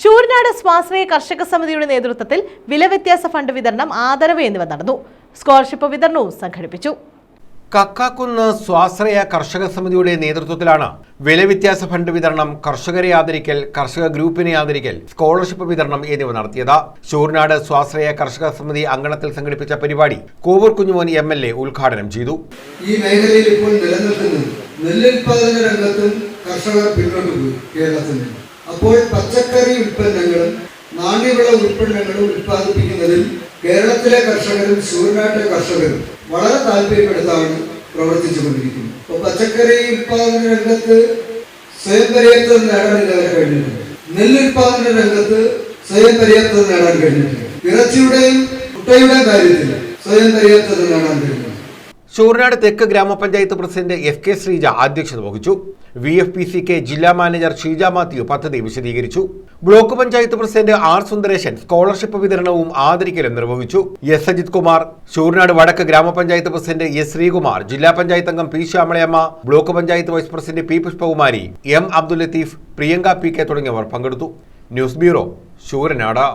ശൂരനാട് സ്വാശ്രയ കർഷക സമിതിയുടെ നേതൃത്വത്തിൽ വിലവ്യത്യാസ ഫണ്ട് വിതരണം ആദരവ് എന്നിവ നടന്നു. സ്കോളർഷിപ്പ് വിതരണവും സംഘടിപ്പിച്ചു. കക്കാക്കുന്ന് സ്വാശ്രയ കർഷക സമിതിയുടെ നേതൃത്വത്തിലാണ് വിലവ്യത്യാസ ഫണ്ട് വിതരണം കർഷകരെ ആദരിക്കൽ കർഷക ഗ്രൂപ്പിനെ ആദരിക്കൽ സ്കോളർഷിപ്പ് വിതരണം എന്നിവ നടത്തിയത്. ശൂർനാട് സ്വാശ്രയ കർഷക സമിതി അങ്കണത്തിൽ സംഘടിപ്പിച്ച പരിപാടി Kovoor Kunjumon M L A ഉദ്ഘാടനം ചെയ്തു. ഈ മേഖലയിൽ ഇപ്പോൾ നിലനിൽക്കുന്നത് നെല്ലുൽപാദന രംഗത്തും കർഷകർ പിന്നോട്ട് പോയി കേരളത്തിൽ നിന്ന്. അപ്പോൾ പച്ചക്കറി ഉൽപ്പന്നങ്ങളും നാണ്യവിള ഉൽപ്പന്നങ്ങളും ഉൽപ്പാദിപ്പിക്കുന്നതിൽ കേരളത്തിലെ കർഷകരും സൂര്യനാട്ടിലെ കർഷകരും വളരെ താല്പര്യപ്പെടുത്താണ് പ്രവർത്തിച്ചു കൊണ്ടിരിക്കുന്നത് അപ്പോൾ പച്ചക്കറി ഉൽപാദന രംഗത്ത് സ്വയം പര്യാപ്തത നേടാൻ ഇതുവരെ കഴിഞ്ഞിട്ടുണ്ട് നെല്ലുൽപാദന രംഗത്ത് സ്വയം പര്യാപ്തത നേടാൻ കഴിഞ്ഞിട്ടുണ്ട് ഇറച്ചിയുടെയും മുട്ടയുടെയും കാര്യത്തിൽ സ്വയം പര്യാപ്തത നേടാൻ കഴിഞ്ഞിട്ടുണ്ട് ചൂർനാട് തെക്ക് ഗ്രാമപഞ്ചായത്ത് പ്രസിഡന്റ് എഫ് കെ ശ്രീജ അധ്യക്ഷത വഹിച്ചു. V F P C K ജില്ലാ മാനേജർ ഷീജ മാത്യു പദ്ധതി വിശദീകരിച്ചു. Block panchayat president R Sundaresan scholarship വിതരണവും ആദരിക്കലും നിർവഹിച്ചു. എസ് അജിത് കുമാർ ശൂർനാട് വടക്ക് ഗ്രാമപഞ്ചായത്ത് പ്രസിഡന്റ് എസ് ശ്രീകുമാർ ജില്ലാ പഞ്ചായത്ത് അംഗം P Shyamalayamma block panchayat vice president P Pushpakumari M Abdul Latheef Priyanka P K തുടങ്ങിയവർ പങ്കെടുത്തു. News bureau Sooranad